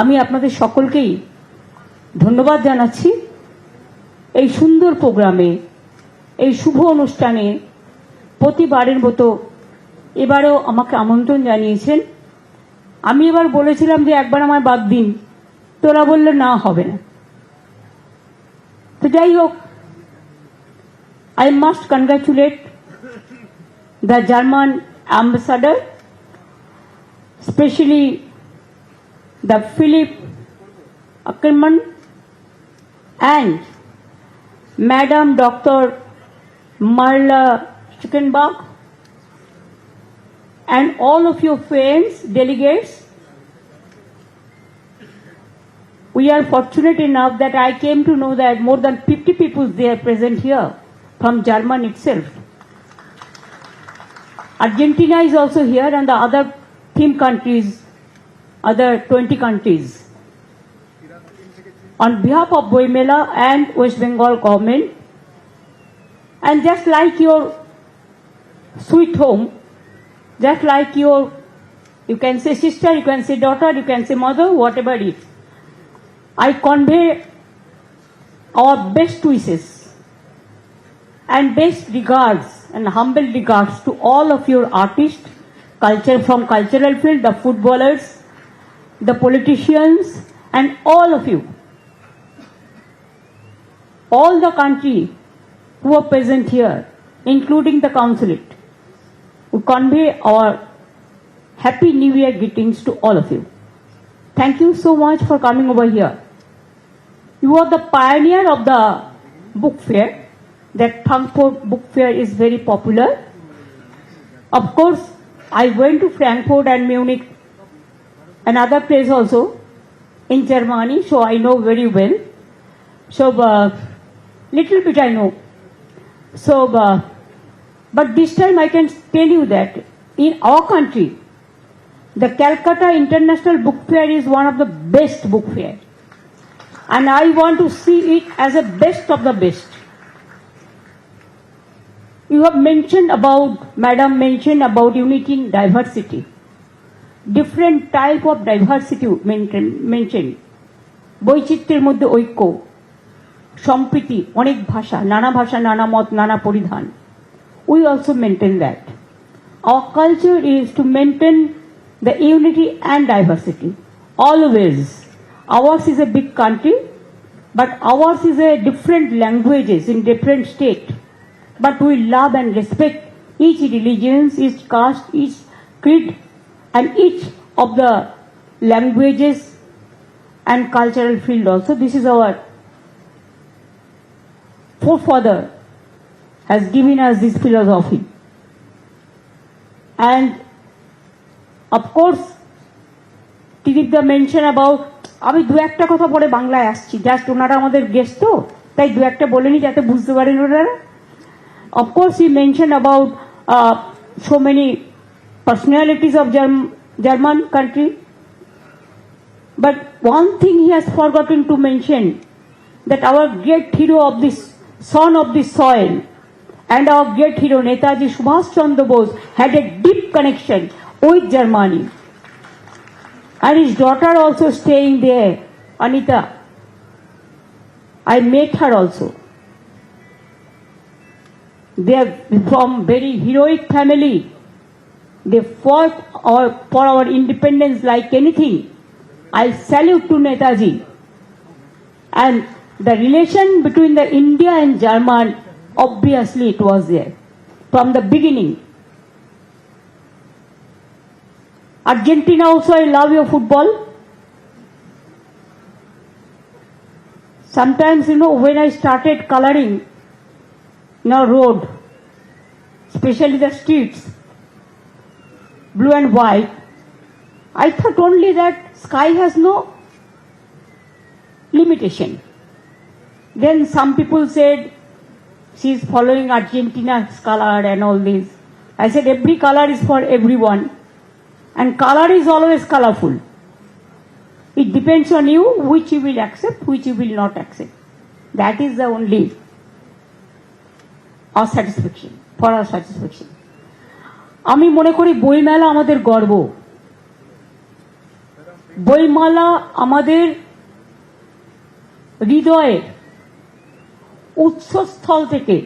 আমি আপনাদের সকলকেই ধন্যবাদ জানাচ্ছি। এই সুন্দর প্রোগ্রামে, এই শুভ অনুষ্ঠানে প্রতিবারের মতো এবারেও আমাকে আমন্ত্রণ জানিয়েছেন। আমি এবার বলেছিলাম যে একবার আমায় বাদ দিন তোরা বললে, না, হবে না। তো যাই হোক I must congratulate the German ambassador specially the Philip Ackerman and Madam Dr. Marla Schickenbach and all of your friends, delegates. We are fortunate enough that I came to know that more than 50 people they are present here from Germany itself. Argentina is also here and the other theme countries other 20 countries. On behalf of Boimela and West Bengal government, and just like your sweet home, just like your, you can say sister, you can say daughter, you can say mother, whatever it is, I convey our best wishes and best regards and humble regards to all of your artists, culture from cultural field, the footballers, the politicians, and all of you. All the country who are present here, including the consulate, we convey our happy new year greetings to all of you. Thank you so much for coming over here. You are the pioneer of the book fair. That Frankfurt book fair is very popular. Of course, I went to Frankfurt and Munich another place also in Germany, so I know very well. So, uh, little bit I know. So, uh, but this time I can tell you that in our country, the Calcutta International Book Fair is one of the best book fair. And I want to see it as a best of the best. You have mentioned about, Madam mentioned about unity in diversity different type of diversity maintain বৈচিত্র্যের মধ্যে ঐক্য সম্প্রীতি অনেক ভাষা নানা ভাষা নানা মত নানা পরিধান we also maintain that our culture is to maintain the unity and diversity always ours is a big country but ours is a different languages in different state but we love and respect each religions each caste each creed and each of the languages and cultural field also. This is our forefather has given us this philosophy. And of course, টিরিপদা mention about আমি দু একটা কথা পরে বাংলায় আসছি just ওনারা আমাদের গেস্ট তো তাই দু একটা বলে নি যাতে বুঝতে পারেন ওনারা of course I mention about so many personalities of Germ- German country. But one thing he has forgotten to mention that our great hero of this son of this soil and our great hero Netaji Subhash Chandra Bose had a deep connection with Germany. And his daughter also staying there, Anita. I met her also. They are from very heroic family. They fought for our independence like anything. I salute to Netaji. And the relation between the India and German, obviously it was there from the beginning. Argentina also, I love your football. Sometimes, you know, when I started coloring in our road, especially the streets, blue and white, I thought only that sky has no limitation. Then some people said she is following Argentina's color and all this. I said every color is for everyone and color is always colorful. It depends on you which you will accept, which you will not accept. That is the only our satisfaction, for our satisfaction. আমি মনে করি বইমেলা আমাদের গর্ব। বইমালা আমাদের হৃদয়ের উৎসস্থল থেকে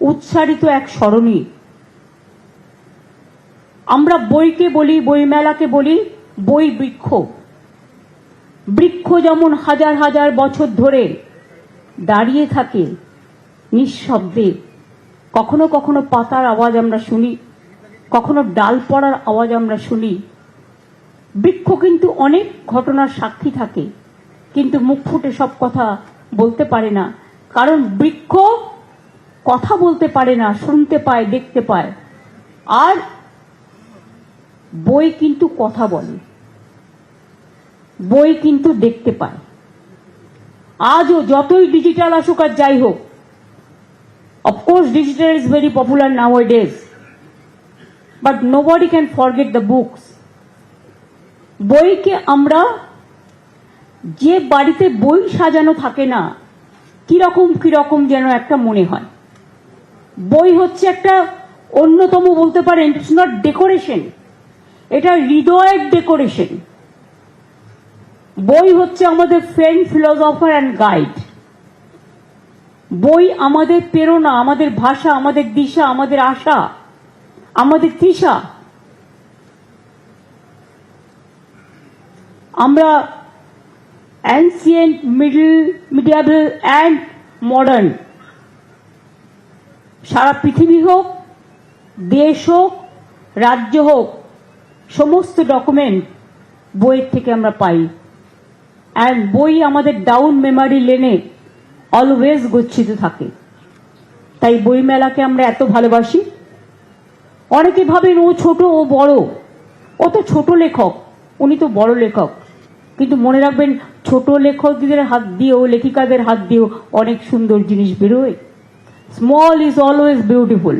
উচ্চারিত এক স্মরণী আমরা বইকে বলি, বইমেলাকে বলি বই বৃক্ষ বৃক্ষ যেমন হাজার হাজার বছর ধরে দাঁড়িয়ে থাকে নিঃশব্দে, কখনো কখনো পাতার আওয়াজ আমরা শুনি। কখনো ডাল পড়ার আওয়াজ আমরা শুনি। বৃক্ষ কিন্তু অনেক ঘটনার সাক্ষী থাকে, কিন্তু মুখ ফুটে সব কথা বলতে পারে না। কারণ বৃক্ষ কথা বলতে পারে না, শুনতে পায়, দেখতে পায়। আর বই কিন্তু কথা বলে। বই কিন্তু দেখতে পায়। আজও যতই ডিজিটাল আসুক আর যাই হোক of course digital is very popular nowadays but nobody can forget the books বইকে আমরা যে বাড়িতে বই সাজানো থাকে না, কীরকম কীরকম যেন একটা মনে হয়। বই হচ্ছে একটা অন্যতম বলতে পারেন ইটস নট ডেকোরেশন এটা হৃদয়ের ডেকোরেশন বই হচ্ছে আমাদের ফ্রেন্ড ফিলোসফার অ্যান্ড গাইড বই আমাদের প্রেরণা, আমাদের ভাষা, আমাদের দিশা, আমাদের আশা। আমাদের তৃষা। আমরা ancient middle medieval and modern সারা পৃথিবী হোক, দেশ হোক, রাজ্য হোক, সমস্ত ডকুমেন্ট বইয়ের থেকে আমরা পাই। অ্যান্ড বই আমাদের ডাউন মেমারি লেনে অলওয়েজ গচ্ছিত থাকে। তাই বইমেলাকে আমরা এত ভালোবাসি। অনেকে ভাবেন ও ছোট, ও বড়। ও তো ছোট লেখক, উনি তো বড় লেখক। কিন্তু মনে রাখবেন, ছোট লেখকদের হাত দিয়েও, লেখিকাদের হাত দিয়েও অনেক সুন্দর জিনিস বেরোয়। স্মল ইজ অলওয়েজ বিউটিফুল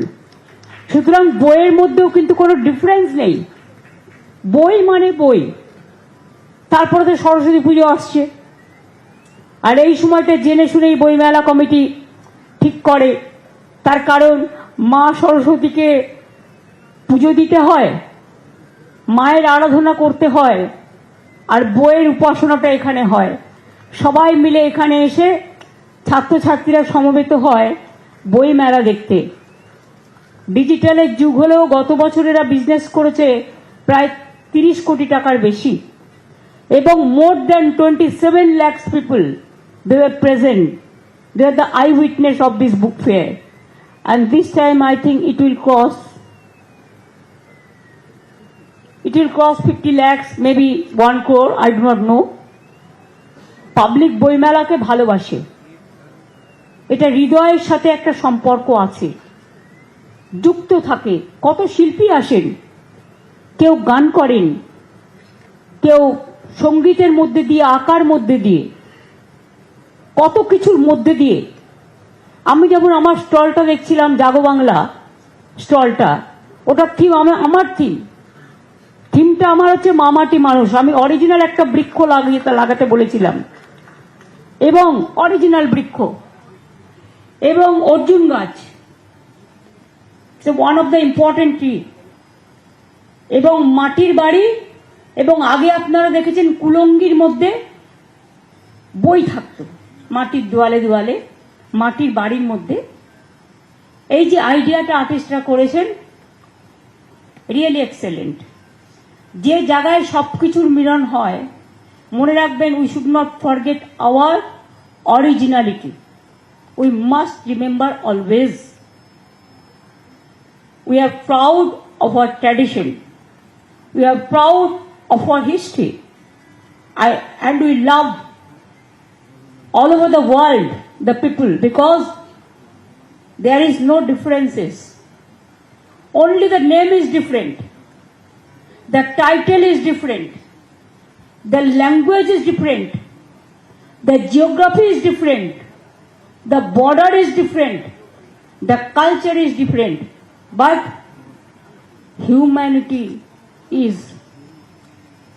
সুতরাং বইয়ের মধ্যেও কিন্তু কোনো ডিফারেন্স নেই। বই মানে বই। তারপরে তো সরস্বতী পুজো আসছে। আর এই সময়টা জেনে শুনেই বইমেলা কমিটি ঠিক করে। তার কারণ মা সরস্বতীকে পুজো দিতে হয়, মায়ের আরাধনা করতে হয়, আর বইয়ের উপাসনাটা এখানে হয়। সবাই মিলে এখানে এসে ছাত্রছাত্রীরা সমবেত হয় বই মেলা দেখতে। ডিজিটালের যুগ হলেও গত বছর এরা বিজনেস করেছে প্রায় তিরিশ কোটি টাকার বেশি। এবং more than twenty seven lakhs people they are present they are the eyewitness of this book fair and this time I think it will cross it will cost 50 lakhs, maybe 1 crore, I do not know. Public বইমেলাকে ভালোবাসে। এটা হৃদয়ের সাথে একটা সম্পর্ক আছে। যুক্ত থাকে। কত শিল্পী আসেন। কেউ গান করেন। কেউ সঙ্গীতের মধ্যে দিয়ে আঁকার মধ্যে দিয়ে। কত কিছুর মধ্যে দিয়ে। আমি যেমন আমার স্টলটা দেখছিলাম জাগো বাংলা স্টলটা ওটার থিম আমার থিম থিমটা আমার হচ্ছে মামাটি মানুষ। আমি অরিজিনাল একটা বৃক্ষ লাগিয়ে লাগাতে বলেছিলাম। এবং অরিজিনাল বৃক্ষ। এবং অর্জুন গাছ। One of the important tree এবং মাটির বাড়ি। এবং আগে আপনারা দেখেছেন কুলঙ্গির মধ্যে বই থাকতো। মাটির দেওয়ালে দেওয়ালে মাটির বাড়ির মধ্যে। এই যে আইডিয়াটা আর্টিস্টরা করেছেন রিয়েলি এক্সেলেন্ট যে জায়গায় সবকিছুর মিলন হয় মনে রাখবেন we should not forget our originality we must remember always we are proud of our tradition we are proud of our history I, and we love all over the world the people because there is no differences only the name is different the title is different. The language is different. The geography is different. The border is different. The culture is different. But humanity is.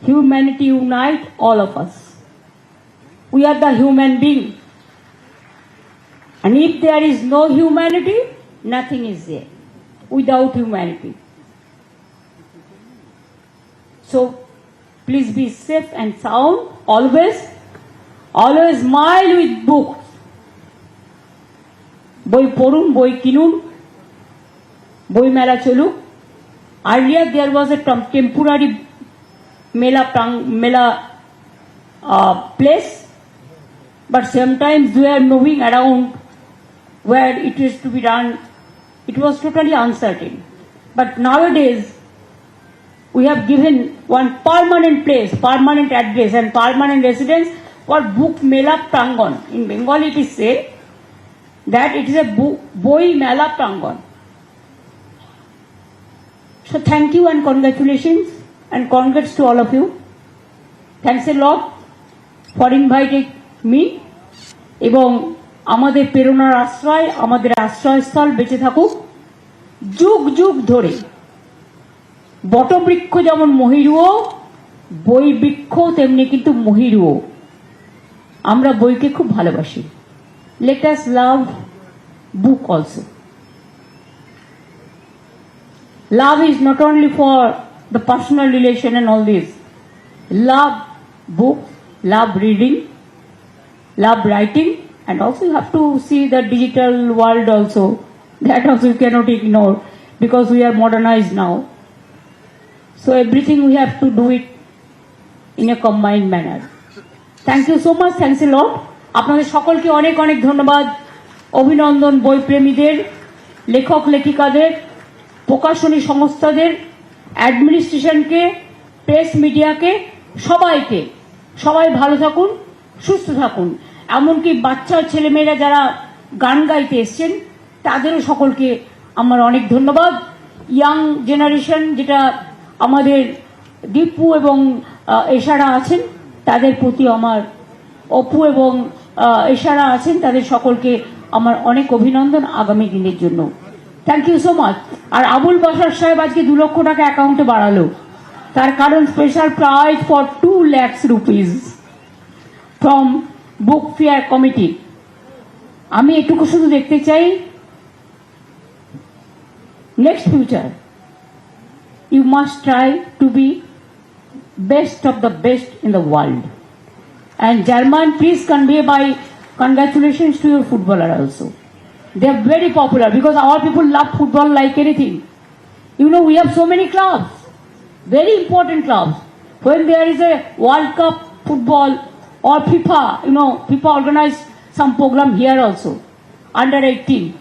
Humanity unite all of us. We are the human being. And if there is no humanity, nothing is there without humanity. So Please be safe and sound always. Always smile with books. বই পড়ুন বই কিনুন বই মেলা চলুক earlier দেয়ার ওয়াজ এ temporary মেলা প্রাং- মেলা place but sometimes we are moving around where it is to be done it was totally uncertain but nowadays we have given one permanent place permanent address and permanent residence for book mela prangon in bengali it is said that it is a bo- boi mela prangon so thank you and congratulations and congrats to all of you thanks a lot for inviting me এবং আমাদের প্রেরণার আশ্রয় আমাদের আশ্রয়স্থল বেঁচে থাকুক যুগ যুগ ধরে বটবৃক্ষ যেমন মহিরুও বই বৃক্ষ তেমনি কিন্তু মহিরুও আমরা বইকে খুব ভালোবাসি let us love book also Love is not only for the personal relation and all this. Love books, love reading, love writing, and also you have to see the digital world also. That also you cannot ignore because we are modernized now. So, everything we have to do it in a combined manner. Thank you so much thanks a lot আপনাদের সকলকে অনেক অনেক ধন্যবাদ। অভিনন্দন বইপ্রেমীদের, লেখক লেখিকাদের, প্রকাশনী সংস্থাদের অ্যাডমিনিস্ট্রেশনকে press মিডিয়াকে সবাইকে। সবাই ভালো থাকুন, সুস্থ থাকুন। এমনকি বাচ্চা ছেলেমেয়েরা যারা গান গাইতে এসছেন, তাদেরও সকলকে আমার অনেক ধন্যবাদ। ইয়াং জেনারেশন যেটা আমাদের দীপু এবং এশারা আছেন, তাদের প্রতি আমার অপু এবং এশারা আছেন, তাদের সকলকে আমার অনেক অভিনন্দন আগামী দিনের জন্য। থ্যাংক ইউ সো মাচ আর আবুল বাসার সাহেব আজকে দু লক্ষ টাকা অ্যাকাউন্টে বাড়ালো। তার কারণ special prize for two lakhs rupees from book fair committee আমি এটুকু শুধু দেখতে চাই next future you must try to be best of the best in the world. And German, please convey my congratulations to your footballer also. They are very popular because our people love football like anything. You know, we have so many clubs, very important clubs. When there is a World Cup football or FIFA, you know, FIFA organize some program here also, under 18.